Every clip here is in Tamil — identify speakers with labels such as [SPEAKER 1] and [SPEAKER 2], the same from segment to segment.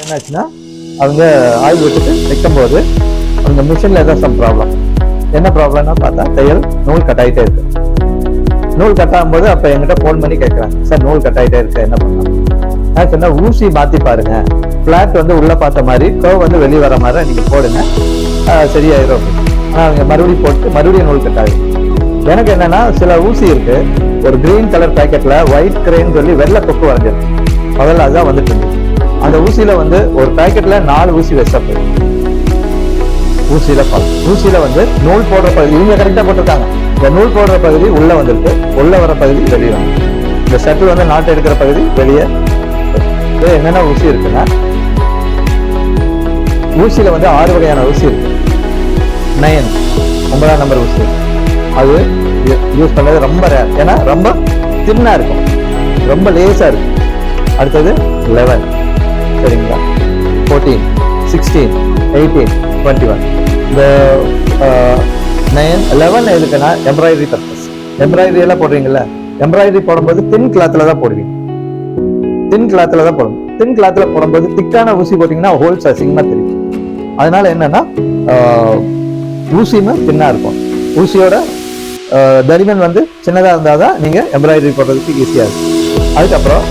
[SPEAKER 1] என்னாச்சுன்னா அவங்க ஆயில் விட்டுட்டு வைக்கும்போது அந்த மிஷினில் ஏதாவது சம் ப்ராப்ளம் என்ன ப்ராப்ளம்னா பார்த்தா தையல் நூல் கட் ஆகிட்டே இருக்கு. நூல் கட் ஆகும்போது அப்போ என்கிட்ட ஃபோன் பண்ணி கேட்குறாங்க சார் நூல் கட் ஆகிட்டே இருக்கு என்ன பண்ணலாம்? நான் சொன்னேன் ஊசி மாற்றி பாருங்க. ஃப்ளாட் வந்து உள்ள பார்த்த மாதிரி கர்வ் வந்து வெளியே வர மாதிரி நீங்கள் போடுங்க. ஆஹ் சரியாயிரும் ஆனால் அவங்க மறுபடியும் போட்டு மறுபடியும் நூல் கட் ஆகுது எனக்கு என்னன்னா சில ஊசி இருக்கு. ஒரு கிரீன் கலர் பேக்கெட்ல ஒயிட் கிரேன்னு சொல்லி வெள்ளை கொக்கு வரைஞ்சிருக்கு முதல்ல அதுதான் வந்துட்டு இருந்துச்சு அந்த ஊசியில வந்து ஒரு பேக்கெட்ல நாலு ஊசி வச்சப்போ. ஊசியில பால். ஊசியில வந்து நூல் போடுற பகுதி இவங்க கரெக்டா போட்டிருக்காங்க. இந்த நூல் போடுற பகுதி உள்ள வந்திருக்கு. உள்ள வர பகுதி வெளியே வந்து இந்த செட்டில் வந்து நாட்டு எடுக்கிற பகுதி வெளியே என்னென்ன ஊசி இருக்குன்னா ஊசியில வந்து ஆறு வகையான ஊசி இருக்கு. நயன் ஒன்பதாம் நம்பர் ஊசி. அது யூஸ் பண்ணது ரொம்ப ரேர் ஏன்னா ரொம்ப தின்னா இருக்கும். ரொம்ப லேசா இருக்கும். அடுத்தது லெவன் சரிங்களா? Fourteen sixteen eighteen twenty one இந்த நைன் லெவன் எதுக்குன்னா எம்ப்ராய்டரி பர்பஸ் எம்ப்ராய்டரி எல்லாம் போடுறீங்கல்ல எம்ப்ராய்டரி போடும்போது தின் கிளாத்தில் தான் போடுவீங்க. தின் கிளாத்தில் தான் போடணும். தின் கிளாத்தில் போடும்போது திக்கான ஊசி போட்டிங்கன்னா ஹோல்ஸ் அசிங்கமாக தெரியும். அதனால என்னன்னா ஊசியுமே தின்னா இருக்கும். ஊசியோட ஆஹ், தடிமன் வந்து சின்னதாக இருந்தால் தான் நீங்கள் எம்ப்ராய்டரி போடுறதுக்கு ஈஸியாக இருக்கும். அதுக்கப்புறம்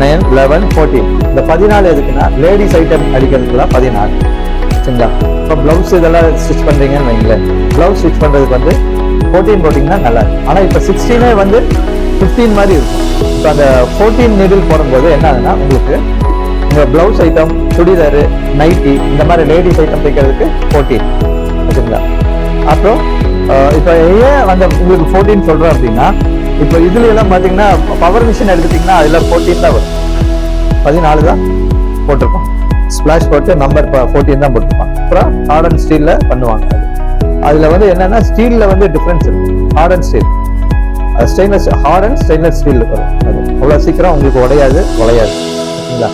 [SPEAKER 1] நைன் லெவன் ஃபோர்டீன் இந்த பதினாலு எதுக்குன்னா லேடிஸ் ஐட்டம் அடிக்கிறதுக்குலாம் பதினாலு. சரிங்களா? இப்போ ப்ளவுஸ் இதெல்லாம் ஸ்டிச் பண்ணுறீங்கன்னு வைங்களேன். ப்ளவுஸ் ஸ்டிச் பண்ணுறதுக்கு வந்து ஃபோர்டீன் போட்டிங்கன்னா நல்லா இருக்கும். ஆனால் இப்போ சிக்ஸ்டீனே வந்து ஃபிஃப்டீன் மாதிரி இருக்கும். இப்போ அந்த ஃபோர்டீன் நீடில் போடும்போது என்ன ஆகுதுன்னா உங்களுக்கு உங்கள் ப்ளவுஸ் ஐட்டம் சுடிதாரு நைட்டி இந்த மாதிரி லேடிஸ் ஐட்டம் தைக்கிறதுக்கு ஃபோர்டீன் ஓகேங்களா அப்புறம் இப்போ ஏன் அந்த உங்களுக்கு ஃபோர்டீன் சொல்கிறோம் அப்படின்னா இப்போ இதுல எல்லாம் பார்த்தீங்கன்னா பவர் மிஷின் எடுத்துட்டிங்கன்னா அதில் ஃபோர்டீன் தான் வரும். பதினாலு தான் போட்டிருப்பான் ஸ்பிளாஷ் போட்டு நம்பர் ஃபோர்டீன் தான் போட்டிருப்பான் அப்புறம் ஹார்ட் அண்ட் ஸ்டீலில் பண்ணுவாங்க அது. அதில் வந்து என்னென்னா ஸ்டீலில் வந்து டிஃப்ரென்ஸ் இருக்கு. Hard and steel stainless hard and stainless steel வரும் அது. அவ்வளோ சீக்கிரம் உங்களுக்கு உடையாது உடையாது ஓகேங்களா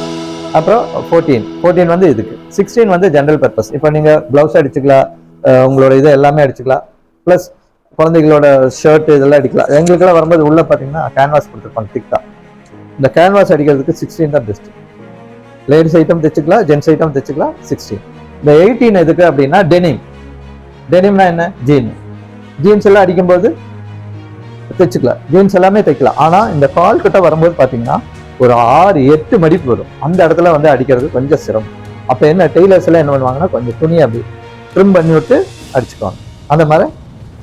[SPEAKER 1] அப்புறம் ஃபோர்டீன் ஃபோர்டீன் வந்து இதுக்கு. சிக்ஸ்டீன் வந்து ஜென்ரல் பர்பஸ் இப்போ நீங்கள் ப்ளவுஸ் அடிச்சுக்கலாம் உங்களோட இது எல்லாமே அடிச்சுக்கலாம். ப்ளஸ் குழந்தைகளோட ஷர்ட் இதெல்லாம் அடிக்கலாம். எங்களுக்கெல்லாம் வரும்போது உள்ளே பார்த்தீங்கன்னா கேன்வாஸ் கொடுத்துருப்பாங்க திக்கா இந்த கேன்வாஸ் அடிக்கிறதுக்கு சிக்ஸ்டீன் தான் பெஸ்ட் லேடிஸ் ஐட்டம் தைச்சுக்கலாம் ஜென்ஸ் ஐட்டம் தைச்சுக்கலாம் சிக்ஸ்டீன் இந்த எயிட்டீன் எதுக்கு அப்படின்னா டெனிம் டெனிம்னா என்ன? ஜீன் ஜீன்ஸ் எல்லாம் அடிக்கும்போது தைச்சுக்கலாம். ஜீன்ஸ் எல்லாமே தைக்கலாம். ஆனால் இந்த கால் கிட்ட வரும்போது பார்த்தீங்கன்னா ஒரு ஆறு எட்டு மடிப்பு வரும். அந்த இடத்துல வந்து அடிக்கிறது கொஞ்சம் சிரமம். அப்போ என்ன டெய்லர்ஸ் எல்லாம் என்ன பண்ணுவாங்கன்னா கொஞ்சம் துணி அப்படி ட்ரிம் பண்ணி விட்டு அடிச்சுக்குவாங்க. அந்த மாதிரி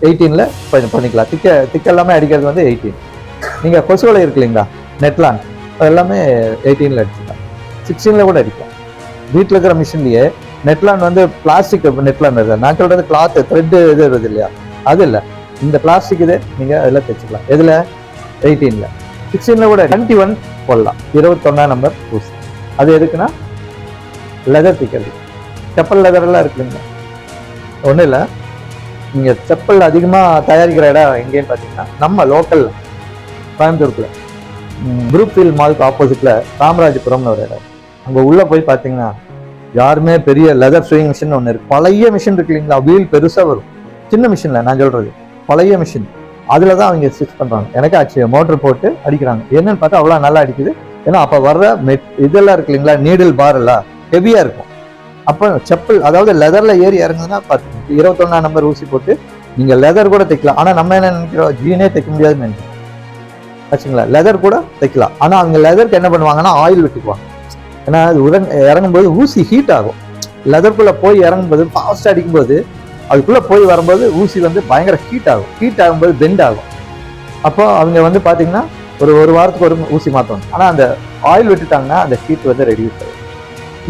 [SPEAKER 1] எயிட்டீனில் கொஞ்சம் பண்ணிக்கலாம். திக்க திக்க எல்லாமே அடிக்கிறது வந்து எயிட்டீன். நீங்கள் கொசுவலை இருக்கு இல்லைங்களா? நெட்லான். எல்லாமே எயிட்டீனில் அடிச்சுக்கலாம். சிக்ஸ்டீனில் கூட அடிக்கலாம். வீட்டில் இருக்கிற மிஷின்லேயே நெட்லான் வந்து பிளாஸ்டிக் நெட்லான் இருக்குது நான் சொல்கிறது கிளாத்து த்ரெட் இது வருது இல்லையா? அது இல்லை. இந்த பிளாஸ்டிக் இது நீங்கள் அதில் தைச்சிக்கலாம். எதில்? எயிட்டீனில். சிக்ஸ்டீனில் கூட டுவெண்ட்டி ஒன் போடலாம். இருபத்தொன்னா நம்பர் பூஸ் அது எதுக்குன்னா? லெதர் திக்கிறது. செப்பல் லெதர் எல்லாம் இருக்குதுங்க ஒன்றும் இல்லை. நீங்கள் செப்பல் அதிகமாக தயாரிக்கிற இடம் எங்கேன்னு பார்த்தீங்கன்னா நம்ம லோக்கல் கோயம்புத்தூருக்குள்ள. குரூப் ஃபீல் மால்க்கு ஆப்போசிட்டில் காமராஜபுரம்னு ஒரு இடம். அங்கே உள்ளே போய் பார்த்தீங்கன்னா யாருமே பெரிய லெதர் ஸ்விங் மிஷின் ஒன்று இருக்குது பழைய மிஷின் இருக்கு இல்லைங்களா? வீல் பெருசாக வரும். சின்ன மிஷினில் நான் சொல்கிறது பழைய மிஷின் அதில் தான் அவங்க ஸ்டிச் பண்ணுறாங்க எனக்கு ஆச்சு மோட்டர் போட்டு அடிக்கிறாங்க. என்னன்னு பார்த்தா அவ்வளோ நல்லா அடிக்குது. ஏன்னா அப்போ வர்ற மெட் இதெல்லாம் இருக்கு இல்லைங்களா? நீடில் பார் எல்லாம் ஹெவியாக இருக்கும். அப்போ செப்பல் அதாவது லெதரில் ஏறி இறங்குதுன்னா பார்த்து இருபத்தொன்னா நம்பர் ஊசி போட்டு நீங்கள் லெதர் கூட தைக்கலாம். ஆனால் நம்ம என்ன நினைக்கிறோம்? ஜீனே தைக்க முடியாதுன்னு நினைக்கிறோம். ஆச்சுங்களா? லெதர் கூட தைக்கலாம். ஆனால் அவங்க லெதருக்கு என்ன பண்ணுவாங்கன்னா ஆயில் விட்டுக்குவாங்க. ஏன்னா அது உடன் இறங்கும்போது ஊசி ஹீட் ஆகும். லெதர்க்குள்ளே போய் இறங்கும்போது ஃபாஸ்ட் அடிக்கும்போது அதுக்குள்ளே போய் வரும்போது ஊசி வந்து பயங்கர ஹீட் ஆகும். ஹீட் ஆகும்போது பெண்ட் ஆகும். அப்போ அவங்க வந்து பார்த்தீங்கன்னா ஒரு ஒரு வாரத்துக்கு ஒரு ஊசி மாற்றணும் ஆனால் அந்த ஆயில் விட்டுட்டாங்கன்னா அந்த ஹீட் வந்து ரெடியூஸ் ஆகும்.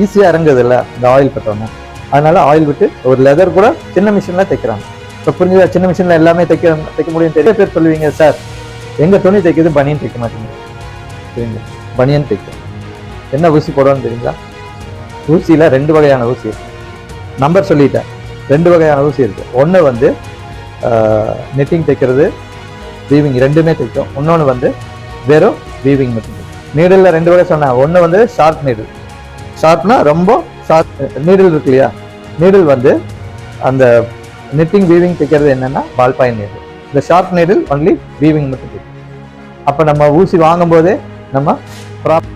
[SPEAKER 1] ஈஸியாக இறங்குது இல்லை இந்த ஆயில் பட்டோன்னா அதனால ஆயில் விட்டு ஒரு லெதர் கூட சின்ன மிஷினில் தைக்கிறாங்க. இப்போ புரிஞ்சுதா? சின்ன மிஷினில் எல்லாமே தைக்க தைக்க முடியும் தெரிய பேர் சொல்லுவீங்க சார் எங்கள் துணி தைக்குது பனியன் தைக்க மாட்டேங்குது சரிங்களா பனியன் தைக்கும் என்ன ஊசி போடுவோம்னு தெரியுங்களா? ஊசியில் ரெண்டு வகையான ஊசி இருக்குது நம்பர் சொல்லிட்டேன். ரெண்டு வகையான ஊசி இருக்குது ஒன்று வந்து நெட்டிங் தைக்கிறது வீவிங் ரெண்டுமே தைக்கும். இன்னொன்று வந்து வெறும் வீவிங் மட்டும் நீடில் ரெண்டு வகை சொன்னேன். ஒன்று வந்து ஷார்ட் நீடில் ஷார்ப்னா ரொம்ப ஷார்ப் நீடில் இருக்கு இல்லையா? நீடில் வந்து அந்த நெட்டிங் வீவிங் தைக்கிறது என்னன்னா பால் பாயின் நீடில் இந்த ஷார்ப் நீடில் ஒன்லி வீவிங் மட்டும் அப்போ நம்ம ஊசி வாங்கும்போதே நம்ம ப்ராப்